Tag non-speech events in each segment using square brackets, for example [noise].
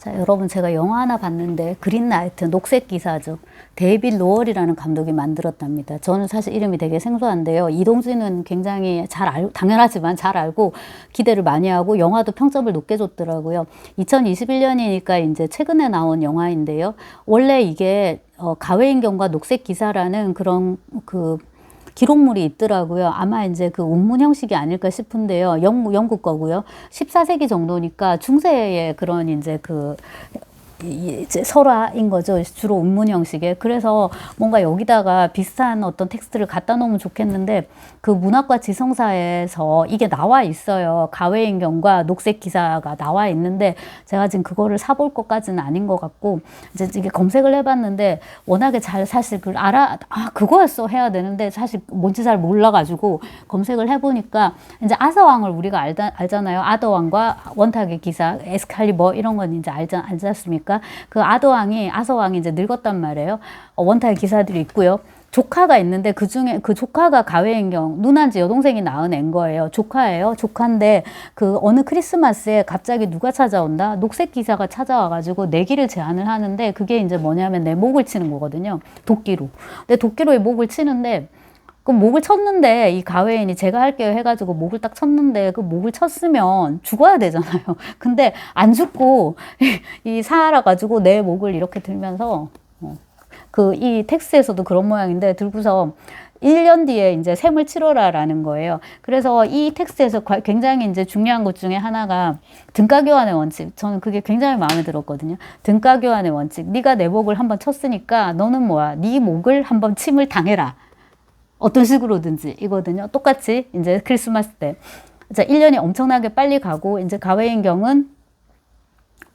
자, 여러분 제가 영화 하나 봤는데 그린라이트 녹색 기사죠. 데이빗 로얼이라는 감독이 만들었답니다. 저는 사실 이름이 되게 생소한데요. 이동진은 굉장히 잘 알, 당연하지만 잘 알고 기대를 많이 하고 영화도 평점을 높게 줬더라고요. 2021년이니까 이제 최근에 나온 영화인데요. 원래 이게 어, 가외인경과 녹색 기사라는 그런 그 기록물이 있더라고요. 아마 이제 그 운문 형식이 아닐까 싶은데요. 영, 영국 거고요. 14세기 정도니까 중세의 그런 이제 그 이- 이제 설화인 거죠. 주로 운문 형식의. 그래서 뭔가 여기다가 비슷한 어떤 텍스트를 갖다 놓으면 좋겠는데 그 문학과 지성사에서 이게 나와 있어요. 가외인경과 녹색 기사가 나와 있는데 제가 지금 그거를 사볼 것까지는 아닌 것 같고 이제 이게 검색을 해봤는데 워낙에 잘 사실 그걸 알아 아 그거였어 해야 되는데 사실 뭔지 잘 몰라가지고 검색을 해보니까 이제 아서왕을 우리가 알다, 알잖아요. 아더왕과 원탁의 기사 에스칼리버 이런 건 이제 알지 않습니까? 그 아더왕이 아서왕이 이제 늙었단 말이에요. 어, 원탁의 기사들이 있고요. 조카가 있는데 그 중에 그 조카가 가외인경 누나인지 여동생이 낳은 앤 거예요. 조카예요. 조카인데 그 어느 크리스마스에 갑자기 누가 찾아온다? 녹색 기사가 찾아와가지고 내기를 제안을 하는데 그게 이제 뭐냐면 내 목을 치는 거거든요. 도끼로. 근데 도끼로 이 목을 치는데 그 목을 쳤는데 이 가외인이 제가 할게요 해가지고 목을 딱 쳤는데 그 목을 쳤으면 죽어야 되잖아요. [laughs] 근데 안 죽고 [laughs] 이 사알아 가지고 내 목을 이렇게 들면서 그 이 텍스트에서도 그런 모양인데 들고서 1년 뒤에 이제 셈을 치러라라는 거예요. 그래서 이 텍스트에서 과- 굉장히 이제 중요한 것 중에 하나가 등가 교환의 원칙. 저는 그게 굉장히 마음에 들었거든요. 등가 교환의 원칙. 네가 내 목을 한번 쳤으니까 너는 뭐야? 네 목을 한번 침을 당해라. 어떤 식으로든지 이거든요. 똑같이 이제 크리스마스 때. 자, 1년이 엄청나게 빨리 가고 이제 가외인 경은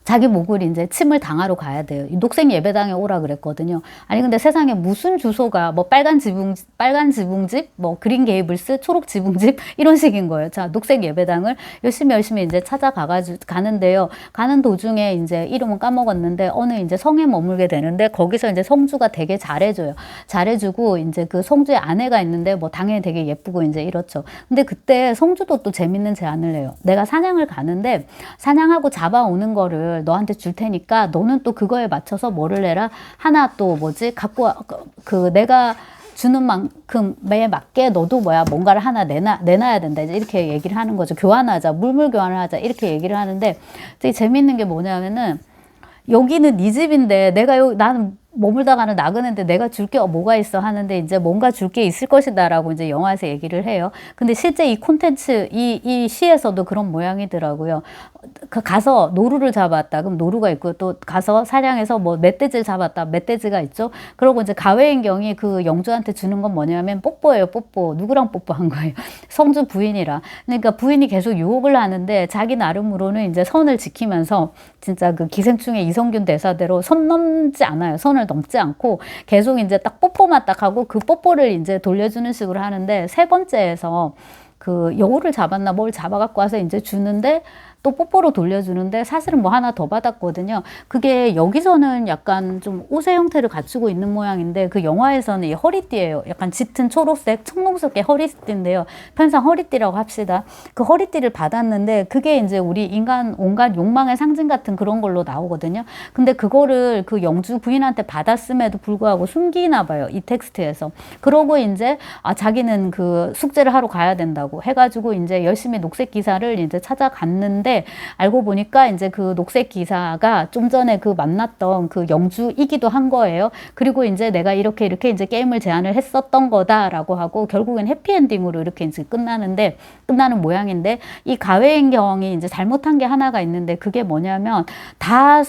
자기 목을 이제 침을 당하러 가야 돼요. 이 녹색 예배당에 오라 그랬거든요. 아니 근데 세상에 무슨 주소가 뭐 빨간 지붕 빨간 지붕집, 뭐 그린 게이블스, 초록 지붕집 [laughs] 이런 식인 거예요. 자, 녹색 예배당을 열심히 열심히 이제 찾아가 가는데요. 가는 도중에 이제 이름은 까먹었는데 어느 이제 성에 머물게 되는데 거기서 이제 성주가 되게 잘해줘요. 잘해주고 이제 그 성주의 아내가 있는데 뭐 당연히 되게 예쁘고 이제 이렇죠. 근데 그때 성주도 또 재밌는 제안을 해요. 내가 사냥을 가는데 사냥하고 잡아오는 거를 너한테 줄 테니까 너는 또 그거에 맞춰서 뭐를 해라. 하나 또 뭐지? 갖고 와, 그- 그 내가 주는 만큼에 맞게 너도 뭐야? 뭔가를 하나 내놔 내놔야 된다. 이제 이렇게 얘기를 하는 거죠. 교환하자. 물물 교환을 하자. 이렇게 얘기를 하는데 되게 재밌는 게 뭐냐면은 여기는 네 집인데 내가 여기 나는 머물다가는 나그는데 내가 줄 게 뭐가 있어 하는데 이제 뭔가 줄 게 있을 것이다라고 이제 영화에서 얘기를 해요. 근데 실제 이 콘텐츠 이 이 시에서도 그런 모양이더라고요. 그 가서 노루를 잡았다. 그럼 노루가 있고 또 가서 사냥해서 뭐 멧돼지를 잡았다. 멧돼지가 있죠. 그러고 이제 가외인경이 그 영주한테 주는 건 뭐냐면 뽀뽀예요. 뽀뽀. 누구랑 뽀뽀한 거예요? [laughs] 성주 부인이라. 그러니까 부인이 계속 유혹을 하는데 자기 나름으로는 이제 선을 지키면서 진짜 그 기생충의 이성균 대사대로 선 넘지 않아요. 선을 넘지 않고 계속 이제 딱 뽀뽀만 딱 하고 그 뽀뽀를 이제 돌려주는 식으로 하는데 세 번째에서 그 여우를 잡았나 뭘 잡아갖고 와서 이제 주는데 또 뽀뽀로 돌려주는데 사실은 뭐 하나 더 받았거든요. 그게 여기서는 약간 좀 옷의 형태를 갖추고 있는 모양인데 그 영화에서는 이 허리띠예요. 약간 짙은 초록색 청록색의 허리띠인데요. 편상 허리띠라고 합시다. 그 허리띠를 받았는데 그게 이제 우리 인간 온갖 욕망의 상징 같은 그런 걸로 나오거든요. 근데 그거를 그 영주 부인한테 받았음에도 불구하고 숨기나 봐요. 이 텍스트에서. 그러고 이제 아 자기는 그 숙제를 하러 가야 된다고 해가지고 이제 열심히 녹색 기사를 이제 찾아갔는데 알고 보니까 이제 그 녹색 기사가 좀 전에 그 만났던 그 영주이기도 한 거예요. 그리고 이제 내가 이렇게 이렇게 이제 게임을 제안을 했었던 거다라고 하고 결국엔 해피엔딩으로 이렇게 이제 끝나는데 끝나는 모양인데 이 가외인경이 이제 잘못한 게 하나가 있는데 그게 뭐냐면 다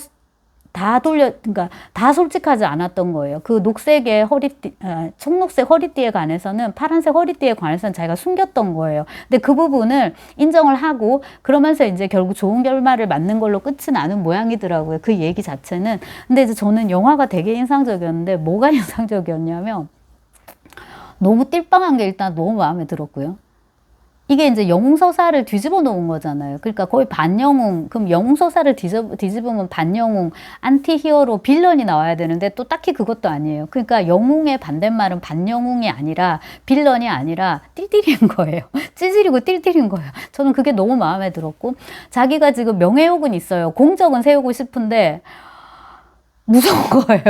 다 돌려, 그러니까 다 솔직하지 않았던 거예요. 그 녹색의 허리띠, 아, 청록색 허리띠에 관해서는 파란색 허리띠에 관해서는 자기가 숨겼던 거예요. 근데 그 부분을 인정을 하고 그러면서 이제 결국 좋은 결말을 맞는 걸로 끝이 나는 모양이더라고요. 그 얘기 자체는. 근데 이제 저는 영화가 되게 인상적이었는데 뭐가 [laughs] 인상적이었냐면 너무 띨빵한 게 일단 너무 마음에 들었고요. 이게 이제 영웅서사를 뒤집어 놓은 거잖아요. 그러니까 거의 반영웅, 그럼 영웅서사를 뒤집, 뒤집 으면 반영웅, 안티 히어로, 빌런이 나와야 되는데 또 딱히 그것도 아니에요. 그러니까 영웅의 반대말은 반영웅이 아니라 빌런이 아니라 띨띨인 거예요. [laughs] 찌질이고 띨띨인 거예요. 저는 그게 너무 마음에 들었고, 자기가 지금 명예욕은 있어요. 공적은 세우고 싶은데, 무서운 [laughs] 거예요.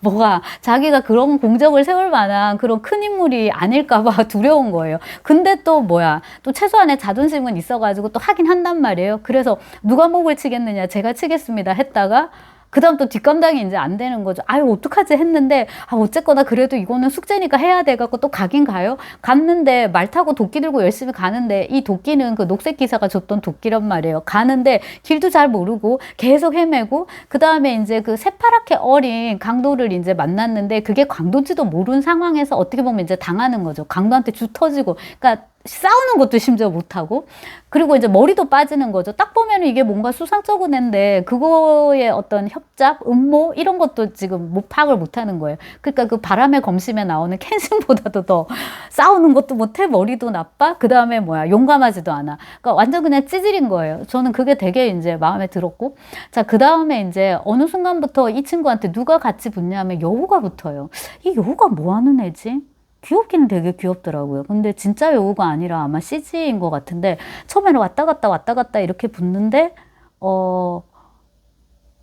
뭐가 자기가 그런 공적을 세울 만한 그런 큰 인물이 아닐까봐 [laughs] 두려운 거예요. 근데 또 뭐야 또 최소한의 자존심은 있어가지고 또 하긴 한단 말이에요. 그래서 누가 목을 치겠느냐 제가 치겠습니다 했다가 그 다음 또 뒷감당이 이제 안 되는 거죠. 아유, 어떡하지 했는데, 아, 어쨌거나 그래도 이거는 숙제니까 해야 돼 갖고 또 가긴 가요. 갔는데 말 타고 도끼 들고 열심히 가는데 이 도끼는 그 녹색 기사가 줬던 도끼란 말이에요. 가는데 길도 잘 모르고 계속 헤매고, 그 다음에 이제 그 새파랗게 어린 강도를 이제 만났는데 그게 강도인지도 모르는 상황에서 어떻게 보면 이제 당하는 거죠. 강도한테 주 터지고. 그러니까 싸우는 것도 심지어 못하고 그리고 이제 머리도 빠지는 거죠. 딱 보면 이게 뭔가 수상쩍은 앤데 그거의 어떤 협잡, 음모 이런 것도 지금 못 파악을 못하는 거예요. 그러니까 그 바람의 검심에 나오는 켄싱보다도 더 싸우는 것도 못해 머리도 나빠. 그 다음에 뭐야 용감하지도 않아. 그러니까 완전 그냥 찌질인 거예요. 저는 그게 되게 이제 마음에 들었고 자그 다음에 이제 어느 순간부터 이 친구한테 누가 같이 붙냐면 여우가 붙어요. 이 여우가 뭐 하는 애지? 귀엽기는 되게 귀엽더라고요. 근데 진짜 여우가 아니라 아마 CG인 것 같은데 처음에는 왔다 갔다 왔다 갔다 이렇게 붙는데 어.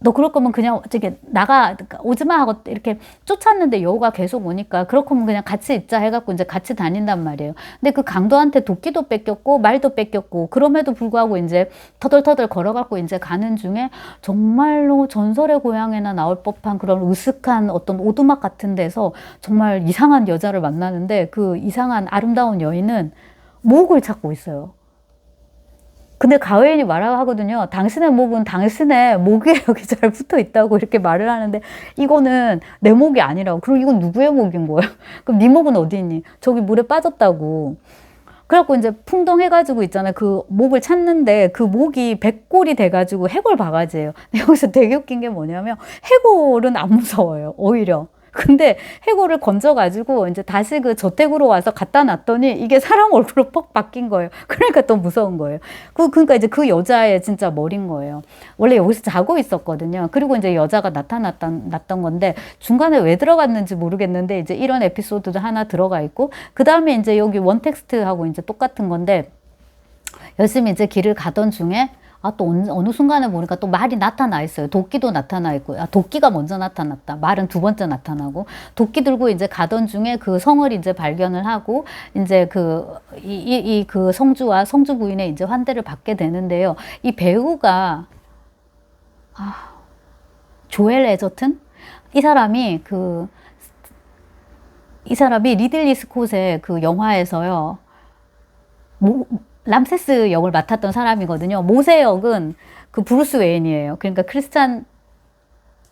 너 그럴 거면 그냥 저기 나가 오지마 하고 이렇게 쫓았는데 여우가 계속 오니까 그럴 거면 그냥 같이 있자 해갖고 이제 같이 다닌단 말이에요. 근데 그 강도한테 도끼도 뺏겼고 말도 뺏겼고 그럼에도 불구하고 이제 터덜터덜 걸어갖고 이제 가는 중에 정말로 전설의 고향에나 나올 법한 그런 으슥한 어떤 오두막 같은 데서 정말 이상한 여자를 만나는데 그 이상한 아름다운 여인은 목을 찾고 있어요. 근데 가회인이 말하고 하거든요. 당신의 목은 당신의 목에 [laughs] 여기 잘 붙어 있다고 이렇게 말을 하는데 이거는 내 목이 아니라고. 그럼 이건 누구의 목인 거예요? [laughs] 그럼 네 목은 어디 있니? 저기 물에 빠졌다고. 그래갖고 이제 풍덩해가지고 있잖아요. 그 목을 찾는데 그 목이 백골이 돼가지고 해골 바가지예요. [laughs] 여기서 되게 웃긴 게 뭐냐면 해골은 안 무서워요. 오히려. 근데 해골을 건져가지고 이제 다시 그 저택으로 와서 갖다 놨더니 이게 사람 얼굴로 퍽 바뀐 거예요. [laughs] 그러니까 또 무서운 거예요. 그, 그러니까 이제 그 여자의 진짜 머린 거예요. 원래 여기서 자고 있었거든요. 그리고 이제 여자가 나타났던, 났던 건데 중간에 왜 들어갔는지 모르겠는데 이제 이런 에피소드도 하나 들어가 있고 그 다음에 이제 여기 원텍스트하고 이제 똑같은 건데 열심히 이제 길을 가던 중에 아, 또 어느, 순간에 보니까 또 말이 나타나 있어요. 도끼도 나타나 있고, 아, 도끼가 먼저 나타났다. 말은 두 번째 나타나고, 도끼 들고 이제 가던 중에 그 성을 이제 발견을 하고, 이제 그, 이, 이, 이 그 성주와 성주 부인의 이제 환대를 받게 되는데요. 이 배우가, 아, 조엘 에저튼? 이 사람이 그, 이 사람이 리들리 스콧의 그 영화에서요. 모, 람세스 역을 맡았던 사람이거든요. 모세 역은 그 브루스 웨인이에요. 그러니까 크리스찬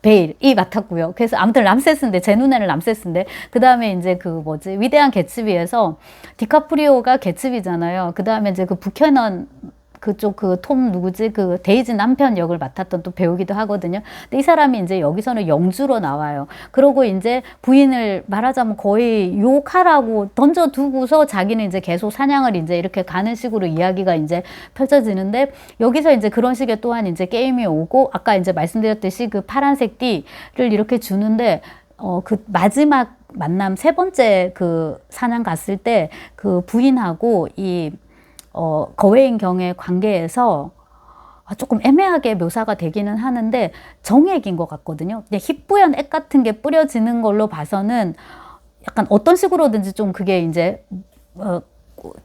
베일이 맡았고요. 그래서 아무튼 람세스인데 제 눈에는 람세스인데 그 다음에 이제 그 뭐지 위대한 개츠비에서 디카프리오가 개츠비잖아요. 그 다음에 이제 그 부캐넌 그쪽 그 톰 누구지 그 데이지 남편 역을 맡았던 또 배우기도 하거든요. 근데 이 사람이 이제 여기서는 영주로 나와요. 그러고 이제 부인을 말하자면 거의 유혹하라고 던져두고서 자기는 이제 계속 사냥을 이제 이렇게 가는 식으로 이야기가 이제 펼쳐지는데 여기서 이제 그런 식의 또한 이제 게임이 오고 아까 이제 말씀드렸듯이 그 파란색 띠를 이렇게 주는데 어 그 마지막 만남 세 번째 그 사냥 갔을 때 그 부인하고 이 어, 거외인 경의 관계에서 조금 애매하게 묘사가 되기는 하는데 정액인 것 같거든요. 그냥 희뿌연 액 같은 게 뿌려지는 걸로 봐서는 약간 어떤 식으로든지 좀 그게 이제 어,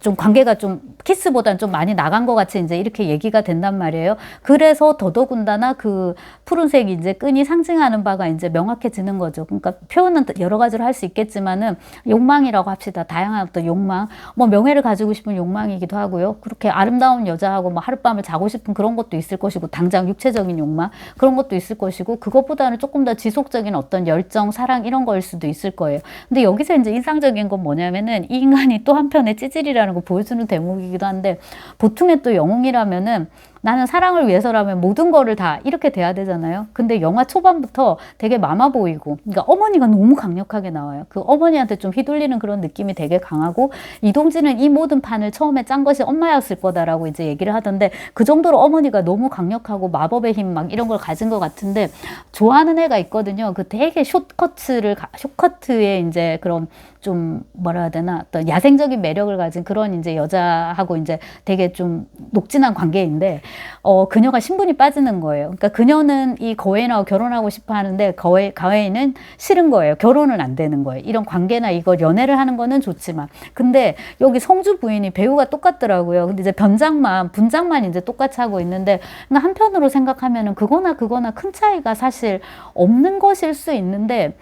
좀 관계가 좀 키스보다는 좀 많이 나간 것 같이 이제 이렇게 얘기가 된단 말이에요. 그래서 더더군다나 그 푸른색 이제 끈이 상징하는 바가 이제 명확해지는 거죠. 그러니까 표현은 여러 가지로 할 수 있겠지만은 욕망이라고 합시다. 다양한 어떤 욕망, 뭐 명예를 가지고 싶은 욕망이기도 하고요. 그렇게 아름다운 여자하고 뭐 하룻밤을 자고 싶은 그런 것도 있을 것이고 당장 육체적인 욕망 그런 것도 있을 것이고 그것보다는 조금 더 지속적인 어떤 열정, 사랑 이런 거일 수도 있을 거예요. 근데 여기서 이제 인상적인 건 뭐냐면은 이 인간이 또 한편에 찌질 현실이라는 거 보여주는 대목이기도 한데 보통의 또 영웅이라면은 나는 사랑을 위해서라면 모든 거를 다 이렇게 돼야 되잖아요. 근데 영화 초반부터 되게 마마 보이고, 그러니까 어머니가 너무 강력하게 나와요. 그 어머니한테 좀 휘둘리는 그런 느낌이 되게 강하고, 이동진은 이 모든 판을 처음에 짠 것이 엄마였을 거다라고 이제 얘기를 하던데, 그 정도로 어머니가 너무 강력하고 마법의 힘 막 이런 걸 가진 것 같은데, 좋아하는 애가 있거든요. 그 되게 숏커트를, 가- 숏커트에 이제 그런 좀 뭐라 해야 되나 어떤 야생적인 매력을 가진 그런 이제 여자하고 이제 되게 좀 녹진한 관계인데 어 그녀가 신분이 빠지는 거예요. 그러니까 그녀는 이 거웨인하고 결혼하고 싶어 하는데 거웨 가웨인은 싫은 거예요. 결혼은 안 되는 거예요. 이런 관계나 이걸 연애를 하는 거는 좋지만 근데 여기 성주 부인이 배우가 똑같더라고요. 근데 이제 변장만 분장만 이제 똑같이 하고 있는데 그러니까 한편으로 생각하면은 그거나 그거나 큰 차이가 사실 없는 것일 수 있는데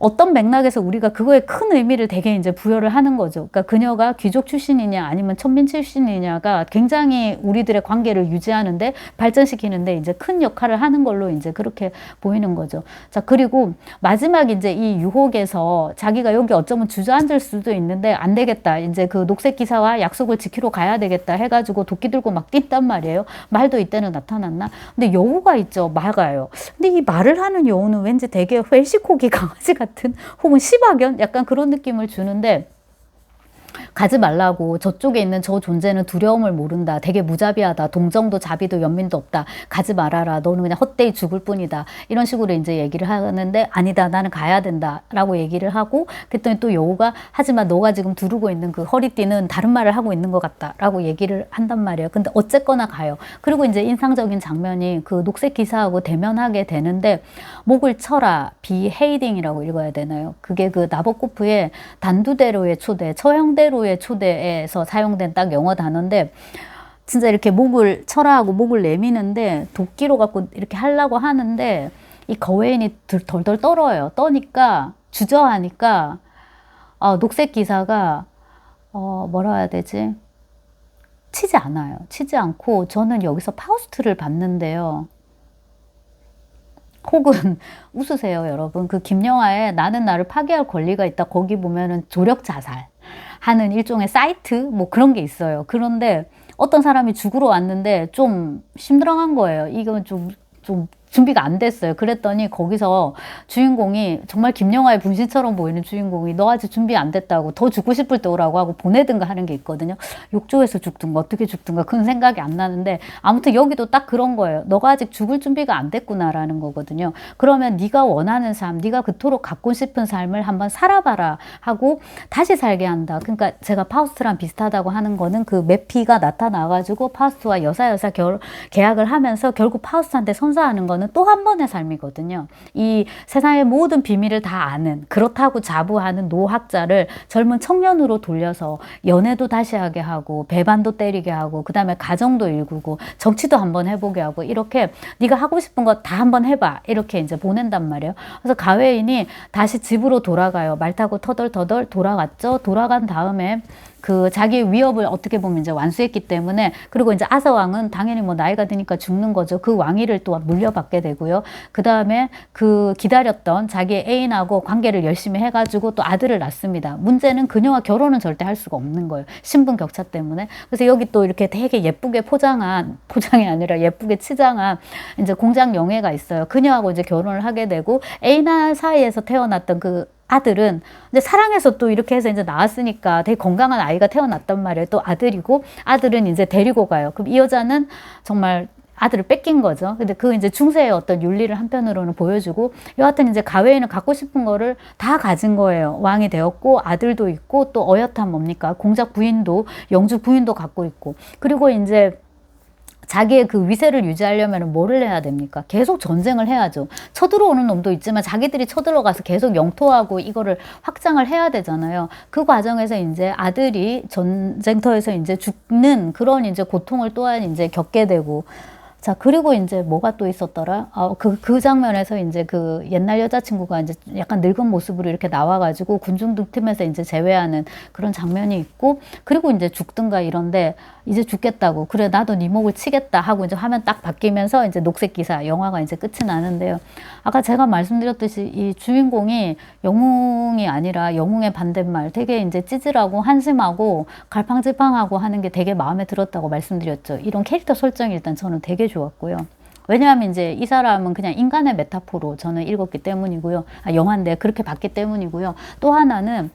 어떤 맥락에서 우리가 그거에 큰 의미를 되게 이제 부여를 하는 거죠. 그러니까 그녀가 귀족 출신이냐 아니면 천민 출신이냐가 굉장히 우리들의 관계를 유지하는데 발전시키는데 이제 큰 역할을 하는 걸로 이제 그렇게 보이는 거죠. 자, 그리고 마지막 이제 이 유혹에서 자기가 여기 어쩌면 주저앉을 수도 있는데 안 되겠다. 이제 그 녹색 기사와 약속을 지키러 가야 되겠다 해가지고 도끼 들고 막 뛴단 말이에요. 말도 이때는 나타났나? 근데 여우가 있죠. 막아요. 근데 이 말을 하는 여우는 왠지 되게 회식고기 [laughs] 강아지 같은 혹은 시바견? 약간 그런 느낌을 주는데 가지 말라고 저쪽에 있는 저 존재는 두려움을 모른다. 되게 무자비하다. 동정도 자비도 연민도 없다. 가지 말아라. 너는 그냥 헛되이 죽을 뿐이다. 이런 식으로 이제 얘기를 하는데 아니다. 나는 가야 된다 라고 얘기를 하고 그랬더니 또 여우가 하지만 너가 지금 두르고 있는 그 허리띠는 다른 말을 하고 있는 것 같다 라고 얘기를 한단 말이에요. 근데 어쨌거나 가요. 그리고 이제 인상적인 장면이 그 녹색 기사하고 대면하게 되는데 목을 쳐라 비헤이딩이라고 읽어야 되나요? 그게 그 나보코프의 단두대로의 초대, 처형대 로의 초대에서 사용된 딱 영어 단어인데 진짜 이렇게 목을 쳐라 하고 목을 내미는데 도끼로 갖고 이렇게 하려고 하는데 이 거웨인이 들- 덜덜 떨어요. 떠니까 주저하니까 어, 녹색 기사가 어, 뭐라 해야 되지? 치지 않아요. 치지 않고 저는 여기서 파우스트를 봤는데요. 혹은 [laughs] 웃으세요, 여러분. 그 김영하의 나는 나를 파괴할 권리가 있다. 거기 보면은 조력 자살 하는 일종의 사이트 뭐 그런 게 있어요. 그런데 어떤 사람이 죽으러 왔는데 좀 심드렁한 거예요. 이건 좀, 좀 준비가 안 됐어요. 그랬더니 거기서 주인공이 정말 김영하의 분신처럼 보이는 주인공이 너 아직 준비 안 됐다고 더 죽고 싶을 때 오라고 하고 보내든가 하는 게 있거든요. 욕조에서 죽든가 어떻게 죽든가 그건 생각이 안 나는데 아무튼 여기도 딱 그런 거예요. 너가 아직 죽을 준비가 안 됐구나라는 거거든요. 그러면 네가 원하는 삶, 네가 그토록 갖고 싶은 삶을 한번 살아봐라 하고 다시 살게 한다. 그러니까 제가 파우스트랑 비슷하다고 하는 거는 그 메피가 나타나가지고 파우스트와 여사여사 결, 계약을 하면서 결국 파우스트한테 선사하는 거는 또 한 번의 삶이거든요. 이 세상의 모든 비밀을 다 아는 그렇다고 자부하는 노학자를 젊은 청년으로 돌려서 연애도 다시 하게 하고 배반도 때리게 하고 그 다음에 가정도 일구고 정치도 한번 해보게 하고 이렇게 네가 하고 싶은 거 다 한번 해봐 이렇게 이제 보낸단 말이에요. 그래서 가웨인이 다시 집으로 돌아가요. 말 타고 터덜터덜 돌아갔죠. 돌아간 다음에 그 자기의 위협을 어떻게 보면 이제 완수했기 때문에 그리고 이제 아사 왕은 당연히 뭐 나이가 드니까 죽는 거죠. 그 왕위를 또 물려받게 되고요. 그 다음에 그 기다렸던 자기의 애인하고 관계를 열심히 해가지고 또 아들을 낳습니다. 문제는 그녀와 결혼은 절대 할 수가 없는 거예요. 신분 격차 때문에. 그래서 여기 또 이렇게 되게 예쁘게 포장한 [laughs] 포장이 아니라 예쁘게 치장한 이제 공장 영예가 있어요. 그녀하고 이제 결혼을 하게 되고 애인아 사이에서 태어났던 그 아들은 이제 사랑해서 또 이렇게 해서 이제 나왔으니까 되게 건강한 아이가 태어났단 말이에요. 또 아들이고 아들은 이제 데리고 가요. 그럼 이 여자는 정말 아들을 뺏긴 거죠. 근데 그 이제 중세의 어떤 윤리를 한편으로는 보여주고 여하튼 이제 가웨이는 갖고 싶은 거를 다 가진 거예요. 왕이 되었고 아들도 있고 또 어엿한 뭡니까? 공작 부인도 영주 부인도 갖고 있고 그리고 이제 자기의 그 위세를 유지하려면 뭐를 해야 됩니까? 계속 전쟁을 해야죠. 쳐들어오는 놈도 있지만 자기들이 쳐들어가서 계속 영토하고 이거를 확장을 해야 되잖아요. 그 과정에서 이제 아들이 전쟁터에서 이제 죽는 그런 이제 고통을 또한 이제 겪게 되고 자, 그리고 이제 뭐가 또 있었더라? 아, 그, 그 장면에서 이제 그 옛날 여자친구가 이제 약간 늙은 모습으로 이렇게 나와가지고 군중등 팀에서 이제 제외하는 그런 장면이 있고, 그리고 이제 죽든가 이런데, 이제 죽겠다고. 그래, 나도 네 목을 치겠다 하고 이제 화면 딱 바뀌면서 이제 녹색 기사, 영화가 이제 끝이 나는데요. 아까 제가 말씀드렸듯이 이 주인공이 영웅이 아니라 영웅의 반대말, 되게 이제 찌질하고 한심하고 갈팡질팡하고 하는 게 되게 마음에 들었다고 말씀드렸죠. 이런 캐릭터 설정이 일단 저는 되게 좋았고요. 왜냐하면 이제 이 사람은 그냥 인간의 메타포로 저는 읽었기 때문이고요. 아, 영화인데 그렇게 봤기 때문이고요. 또 하나는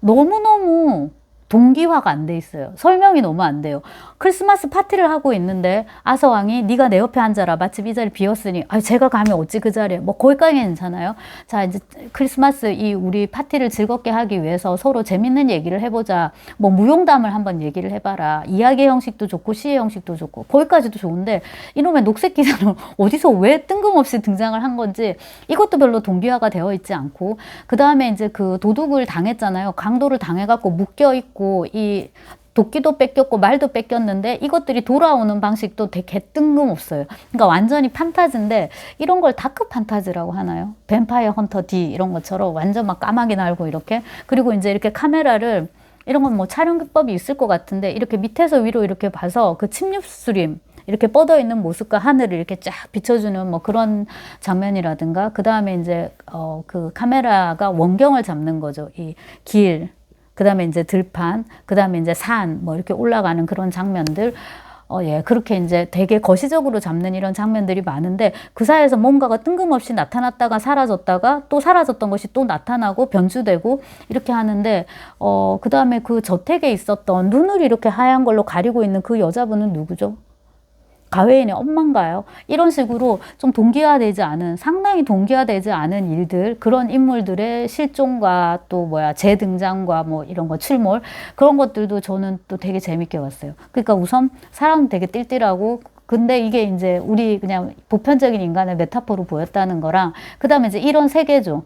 너무너무 동기화가 안 돼 있어요. 설명이 너무 안 돼요. 크리스마스 파티를 하고 있는데 아서왕이 네가 내 옆에 앉아라. 마침 이 자리 비었으니 아 제가 가면 어찌 그 자리에 뭐 거기까지 괜찮아요. 자 이제 크리스마스 이 우리 파티를 즐겁게 하기 위해서 서로 재밌는 얘기를 해보자. 뭐 무용담을 한번 얘기를 해봐라. 이야기 형식도 좋고 시의 형식도 좋고 거기까지도 좋은데 이놈의 녹색 기사는 [laughs] 어디서 왜 뜬금없이 등장을 한 건지 이것도 별로 동기화가 되어 있지 않고 그 다음에 이제 그 도둑을 당했잖아요. 강도를 당해갖고 묶여 있고 이 도끼도 뺏겼고 말도 뺏겼는데 이것들이 돌아오는 방식도 되게 뜬금없어요. 그러니까 완전히 판타지인데 이런 걸 다크 판타지라고 하나요? 뱀파이어 헌터 D 이런 것처럼 완전 막 까마귀 날고 이렇게 그리고 이제 이렇게 카메라를 이런 건 뭐 촬영 기법이 있을 것 같은데 이렇게 밑에서 위로 이렇게 봐서 그 침입 수림 이렇게 뻗어 있는 모습과 하늘을 이렇게 쫙 비춰주는 뭐 그런 장면이라든가 그 다음에 이제 어 그 카메라가 원경을 잡는 거죠 이 길. 그 다음에 이제 들판, 그 다음에 이제 산, 뭐 이렇게 올라가는 그런 장면들. 어, 예, 그렇게 이제 되게 거시적으로 잡는 이런 장면들이 많은데 그 사이에서 뭔가가 뜬금없이 나타났다가 사라졌다가 또 사라졌던 것이 또 나타나고 변주되고 이렇게 하는데 어, 그 다음에 그 저택에 있었던 눈을 이렇게 하얀 걸로 가리고 있는 그 여자분은 누구죠? 가회인의 엄마인가요? 이런 식으로 좀 동기화되지 않은 상당히 동기화되지 않은 일들 그런 인물들의 실종과 또 뭐야 재등장과 뭐 이런 거 출몰 그런 것들도 저는 또 되게 재밌게 봤어요. 그러니까 우선 사람 되게 띨띨하고 근데 이게 이제 우리 그냥 보편적인 인간의 메타포로 보였다는 거랑 그다음에 이제 이런 세계죠.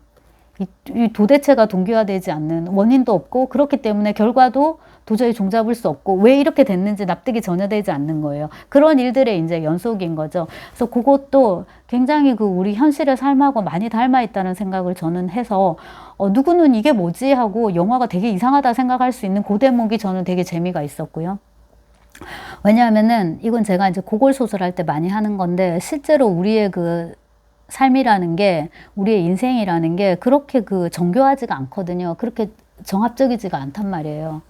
이, 이 도대체가 동기화되지 않는 원인도 없고 그렇기 때문에 결과도 도저히 종잡을 수 없고 왜 이렇게 됐는지 납득이 전혀 되지 않는 거예요. 그런 일들의 이제 연속인 거죠. 그래서 그것도 굉장히 그 우리 현실의 삶하고 많이 닮아 있다는 생각을 저는 해서 어, 누구는 이게 뭐지 하고 영화가 되게 이상하다 생각할 수 있는 그 대목이 저는 되게 재미가 있었고요. 왜냐하면은 이건 제가 이제 고골 소설 할 때 많이 하는 건데 실제로 우리의 그 삶이라는 게 우리의 인생이라는 게 그렇게 그 정교하지가 않거든요. 그렇게 정합적이지가 않단 말이에요.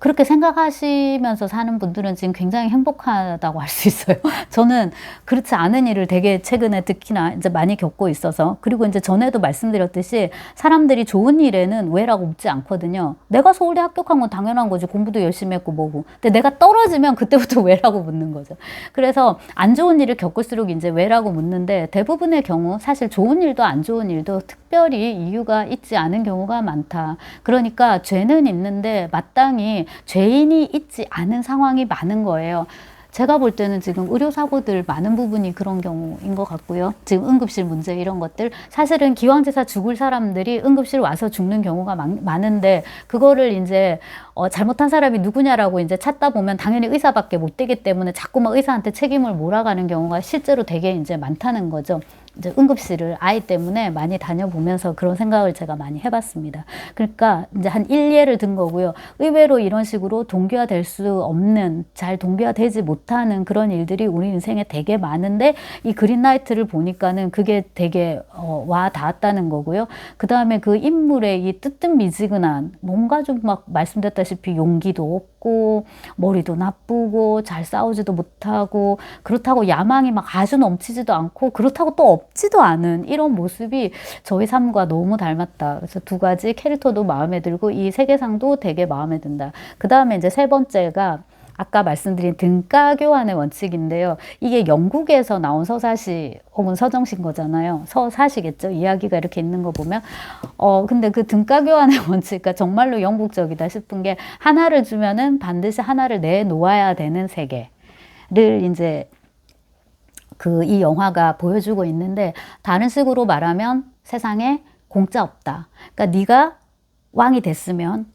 그렇게 생각하시면서 사는 분들은 지금 굉장히 행복하다고 할 수 있어요. [laughs] 저는 그렇지 않은 일을 되게 최근에 특히나 이제 많이 겪고 있어서 그리고 이제 전에도 말씀드렸듯이 사람들이 좋은 일에는 왜라고 묻지 않거든요. 내가 서울대 합격한 건 당연한 거지. 공부도 열심히 했고 뭐고. 근데 내가 떨어지면 그때부터 [laughs] 왜라고 묻는 거죠. 그래서 안 좋은 일을 겪을수록 이제 왜라고 묻는데 대부분의 경우 사실 좋은 일도 안 좋은 일도 특별히 이유가 있지 않은 경우가 많다. 그러니까 죄는 있는데 마땅히 죄인이 있지 않은 상황이 많은 거예요. 제가 볼 때는 지금 의료사고들 많은 부분이 그런 경우인 것 같고요. 지금 응급실 문제 이런 것들. 사실은 기왕제사 죽을 사람들이 응급실 와서 죽는 경우가 많, 은데 그거를 이제 어, 잘못한 사람이 누구냐라고 이제 찾다 보면 당연히 의사밖에 못 되기 때문에 자꾸만 의사한테 책임을 몰아가는 경우가 실제로 되게 이제 많다는 거죠. 이제 응급실을 아이 때문에 많이 다녀보면서 그런 생각을 제가 많이 해봤습니다. 그러니까 이제 한 일예를 든 거고요. 의외로 이런 식으로 동기화될 수 없는, 잘 동기화되지 못하는 그런 일들이 우리 인생에 되게 많은데 이 그린라이트를 보니까는 그게 되게 어, 와 닿았다는 거고요. 그 다음에 그 인물의 이 뜨뜻미지근한 뭔가 좀 막 말씀드렸다시피 용기도 없고 머리도 나쁘고 잘 싸우지도 못하고 그렇다고 야망이 막 아주 넘치지도 않고 그렇다고 또 없 지도 않은 이런 모습이 저희 삶과 너무 닮았다. 그래서 두 가지 캐릭터도 마음에 들고 이 세계상도 되게 마음에 든다. 그 다음에 이제 세 번째가 아까 말씀드린 등가 교환의 원칙인데요. 이게 영국에서 나온 서사시 혹은 서정신 거잖아요. 서사시겠죠. 이야기가 이렇게 있는 거 보면. 어, 근데 그 등가 교환의 [laughs] 원칙, 그러니까 정말로 영국적이다 싶은 게 하나를 주면은 반드시 하나를 내놓아야 되는 세계를 이제 그 이 영화가 보여주고 있는데 다른 식으로 말하면 세상에 공짜 없다. 그러니까 네가 왕이 됐으면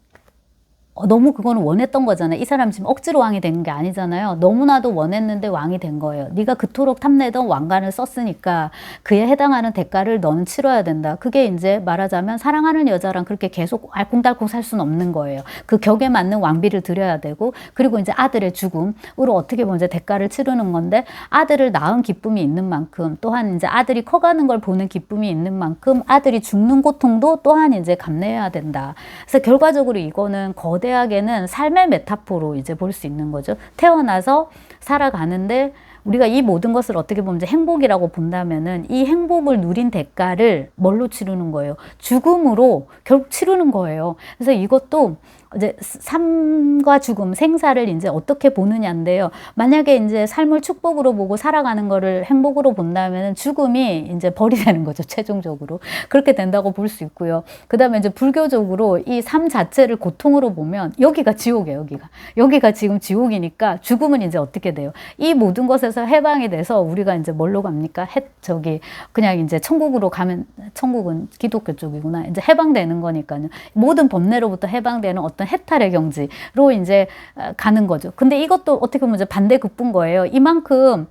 어, 너무 그거는 원했던 거잖아요. 이 사람 지금 억지로 왕이 된 게 아니잖아요. 너무나도 원했는데 왕이 된 거예요. 네가 그토록 탐내던 왕관을 썼으니까 그에 해당하는 대가를 너는 치러야 된다. 그게 이제 말하자면 사랑하는 여자랑 그렇게 계속 알콩달콩 살 수는 없는 거예요. 그 격에 맞는 왕비를 드려야 되고 그리고 이제 아들의 죽음으로 어떻게 보면 이제 대가를 치르는 건데 아들을 낳은 기쁨이 있는 만큼 또한 이제 아들이 커가는 걸 보는 기쁨이 있는 만큼 아들이 죽는 고통도 또한 이제 감내해야 된다. 그래서 결과적으로 이거는 거대 하게는 삶의 메타포로 이제 볼 수 있는 거죠. 태어나서 살아가는데 우리가 이 모든 것을 어떻게 보면 이제 행복이라고 본다면은 이 행복을 누린 대가를 뭘로 치르는 거예요? 죽음으로 결국 치르는 거예요. 그래서 이것도 이제 삶과 죽음, 생사를 이제 어떻게 보느냐인데요. 만약에 이제 삶을 축복으로 보고 살아가는 거를 행복으로 본다면 죽음이 이제 벌이 되는 거죠. 최종적으로. 그렇게 된다고 볼 수 있고요. 그 다음에 이제 불교적으로 이 삶 자체를 고통으로 보면 여기가 지옥이에요. 여기가. 여기가 지금 지옥이니까 죽음은 이제 어떻게 돼요? 이 모든 것에서 해방이 돼서 우리가 이제 뭘로 갑니까? 해, 저기, 그냥 이제 천국으로 가면, 천국은 기독교 쪽이구나. 이제 해방되는 거니까요. 모든 법례로부터 해방되는 어떤 해탈의 경지로 이제 어, 가는 거죠. 근데 이것도 어떻게 보면 이제 반대 급부인 거예요. 이만큼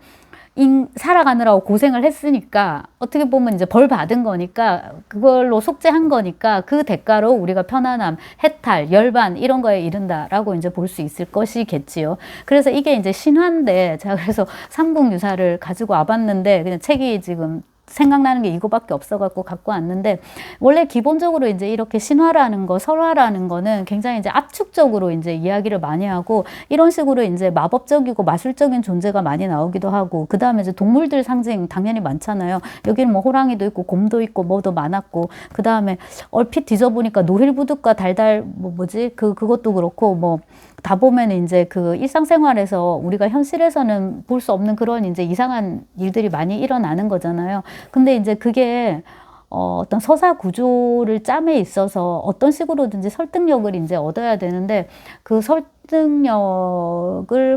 인, 살아가느라고 고생을 했으니까 어떻게 보면 이제 벌 받은 거니까 그걸로 속죄한 거니까 그 대가로 우리가 편안함, 해탈, 열반 이런 거에 이른다라고 이제 볼 수 있을 것이겠지요. 그래서 이게 이제 신화인데 제가 그래서 삼국유사를 가지고 와봤는데 그냥 책이 지금 생각나는 게 이거밖에 없어갖고 갖고 왔는데 원래 기본적으로 이제 이렇게 신화라는 거, 설화라는 거는 굉장히 이제 압축적으로 이제 이야기를 많이 하고 이런 식으로 이제 마법적이고 마술적인 존재가 많이 나오기도 하고 그 다음에 이제 동물들 상징 당연히 많잖아요. 여기는 뭐 호랑이도 있고 곰도 있고 뭐도 많았고 그 다음에 얼핏 뒤져보니까 노힐부두과 달달 뭐 뭐지 그 그것도 그렇고 뭐 다 보면 이제 그 일상생활에서 우리가 현실에서는 볼 수 없는 그런 이제 이상한 일들이 많이 일어나는 거잖아요. 근데 이제 그게 어, 어떤 서사 구조를 짬에 있어서 어떤 식으로든지 설득력을 이제 얻어야 되는데 그 설득력을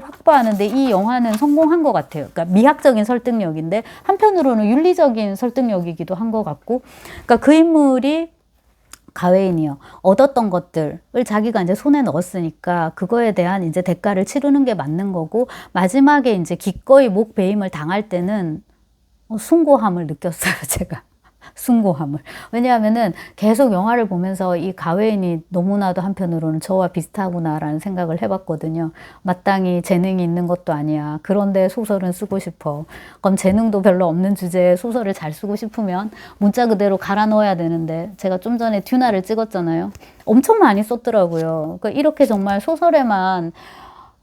확보하는데 이 영화는 성공한 것 같아요. 그러니까 미학적인 설득력인데 한편으로는 윤리적인 설득력이기도 한 것 같고, 그러니까 그 인물이 가외인이요. 얻었던 것들을 자기가 이제 손에 넣었으니까 그거에 대한 이제 대가를 치르는 게 맞는 거고 마지막에 이제 기꺼이 목 베임을 당할 때는 어, 숭고함을 느꼈어요, [laughs] 제가. 숭고함을. 왜냐하면은 계속 영화를 보면서 이 가웨인이 너무나도 한편으로는 저와 비슷하구나라는 생각을 해봤거든요. 마땅히 재능이 있는 것도 아니야. 그런데 소설은 쓰고 싶어. 그럼 재능도 별로 없는 주제에 소설을 잘 쓰고 싶으면 문자 그대로 갈아 넣어야 되는데 제가 좀 전에 듀나를 찍었잖아요. 엄청 많이 썼더라고요. 그러니까 이렇게 정말 소설에만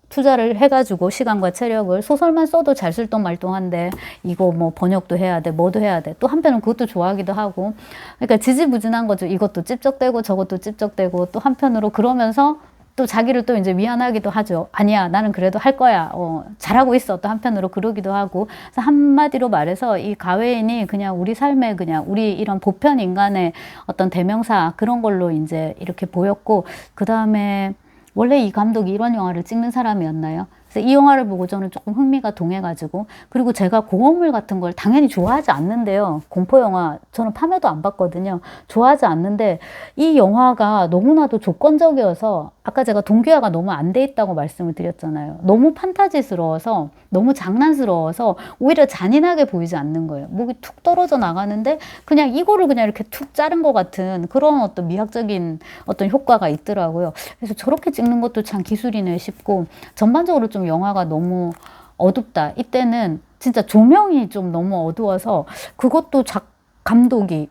투자를 해가지고 시간과 체력을 소설만 써도 잘 쓸동 말동한데 이거 뭐 번역도 해야 돼, 뭐도 해야 돼. 또 한편은 그것도 좋아하기도 하고. 그러니까 지지부진한 거죠. 이것도 찝적대고 저것도 찝적대고 또 한편으로 그러면서 또 자기를 또 이제 미안하기도 하죠. 아니야, 나는 그래도 할 거야. 어, 잘하고 있어. 또 한편으로 그러기도 하고. 그래서 한마디로 말해서 이 가웨인이 그냥 우리 삶에 그냥 우리 이런 보편 인간의 어떤 대명사 그런 걸로 이제 이렇게 보였고, 그 다음에 원래 이 감독이 이런 영화를 찍는 사람이었나요? 그래서 이 영화를 보고 저는 조금 흥미가 동해가지고 그리고 제가 공허물 같은 걸 당연히 좋아하지 않는데요. 공포 영화 저는 파묘도 안 봤거든요. 좋아하지 않는데 이 영화가 너무나도 조건적이어서 아까 제가 동기화가 너무 안 돼 있다고 말씀을 드렸잖아요. 너무 판타지스러워서 너무 장난스러워서 오히려 잔인하게 보이지 않는 거예요. 목이 툭 떨어져 나가는데 그냥 이거를 그냥 이렇게 툭 자른 것 같은 그런 어떤 미학적인 어떤 효과가 있더라고요. 그래서 저렇게 찍는 것도 참 기술이네 싶고 전반적으로 좀 영화가 너무 어둡다. 이때는 진짜 조명이 좀 너무 어두워서 그것도 작 감독이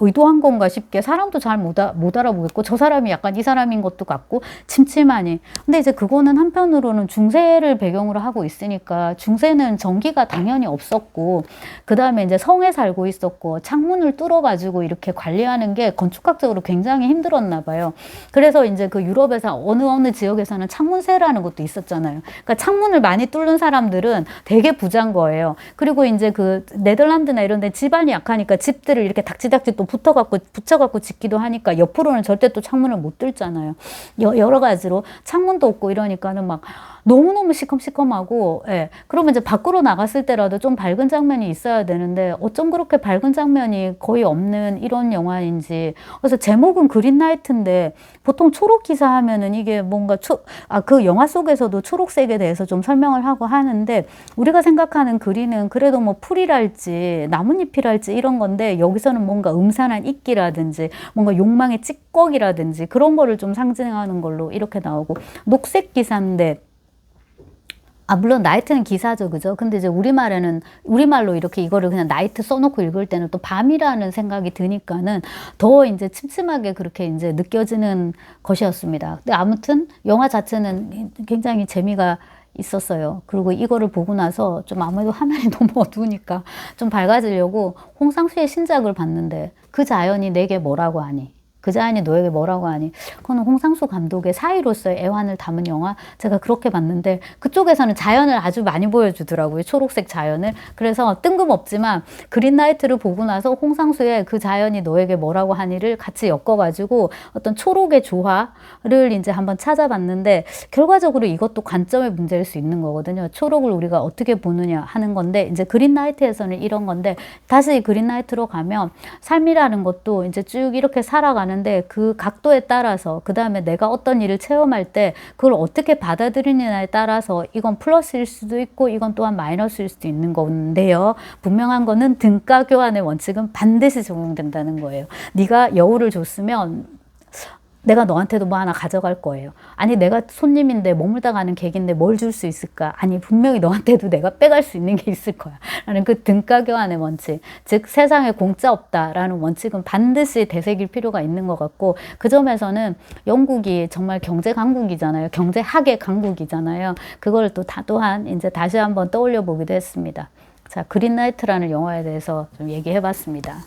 의도한 건가 싶게 사람도 잘못못 알아보겠고 저 사람이 약간 이 사람인 것도 같고 침침하니. 근데 이제 그거는 한편으로는 중세를 배경으로 하고 있으니까 중세는 전기가 당연히 없었고 그 다음에 이제 성에 살고 있었고 창문을 뚫어 가지고 이렇게 관리하는 게 건축학적으로 굉장히 힘들었나 봐요. 그래서 이제 그 유럽에서 어느 어느 지역에서는 창문세라는 것도 있었잖아요. 그러니까 창문을 많이 뚫는 사람들은 되게 부자인 거예요. 그리고 이제 그 네덜란드나 이런 데 집안이 약하니까 집들을 이렇게 닥치닥치 또 붙어갖고 붙여갖고 짓기도 하니까 옆으로는 절대 또 창문을 못 뚫잖아요. 여, 여러 가지로 창문도 없고 이러니까는 막 너무너무 시커시커하고, 예. 그러면 이제 밖으로 나갔을 때라도 좀 밝은 장면이 있어야 되는데, 어쩜 그렇게 밝은 장면이 거의 없는 이런 영화인지. 그래서 제목은 그린나이트인데, 보통 초록 기사 하면은 이게 뭔가 초, 아, 그 영화 속에서도 초록색에 대해서 좀 설명을 하고 하는데, 우리가 생각하는 그린은 그래도 뭐 풀이랄지, 나뭇잎이랄지 이런 건데, 여기서는 뭔가 음산한 이끼라든지, 뭔가 욕망의 찌꺼기라든지, 그런 거를 좀 상징하는 걸로 이렇게 나오고, 녹색 기사인데, 아, 물론 나이트는 기사죠, 그죠? 근데 이제 우리말에는, 우리말로 이렇게 이거를 그냥 나이트 써놓고 읽을 때는 또 밤이라는 생각이 드니까는 더 이제 침침하게 그렇게 이제 느껴지는 것이었습니다. 근데 아무튼 영화 자체는 굉장히 재미가 있었어요. 그리고 이거를 보고 나서 좀 아무래도 화면이 [laughs] 너무 어두우니까 좀 밝아지려고 홍상수의 신작을 봤는데 그 자연이 내게 뭐라고 하니? 그 자연이 너에게 뭐라고 하니? 그거는 홍상수 감독의 사이로서의 애환을 담은 영화 제가 그렇게 봤는데 그쪽에서는 자연을 아주 많이 보여주더라고요. 초록색 자연을. 그래서 뜬금없지만 그린나이트를 보고 나서 홍상수의 그 자연이 너에게 뭐라고 하니를 같이 엮어가지고 어떤 초록의 조화를 이제 한번 찾아봤는데 결과적으로 이것도 관점의 문제일 수 있는 거거든요. 초록을 우리가 어떻게 보느냐 하는 건데 이제 그린나이트에서는 이런 건데 다시 그린나이트로 가면 삶이라는 것도 이제 쭉 이렇게 살아 가는데 그 각도에 따라서 그 다음에 내가 어떤 일을 체험할 때 그걸 어떻게 받아들이느냐에 따라서 이건 플러스일 수도 있고 이건 또한 마이너스일 수도 있는 건데요. 분명한 거는 등가 교환의 원칙은 반드시 적용된다는 거예요. 네가 여우를 줬으면 내가 너한테도 뭐 하나 가져갈 거예요. 아니, 내가 손님인데 머물다 가는 객인데 뭘 줄 수 있을까? 아니, 분명히 너한테도 [laughs] 내가 빼갈 수 있는 게 있을 거야. 라는 그 등가 교환의 원칙. 즉, 세상에 공짜 없다라는 원칙은 반드시 되새길 필요가 있는 것 같고, 그 점에서는 영국이 정말 경제 강국이잖아요. 경제학의 강국이잖아요. 그걸 또 다, 또한 이제 다시 한번 떠올려 보기도 했습니다. 자, 그린나이트라는 영화에 대해서 좀 얘기해 봤습니다.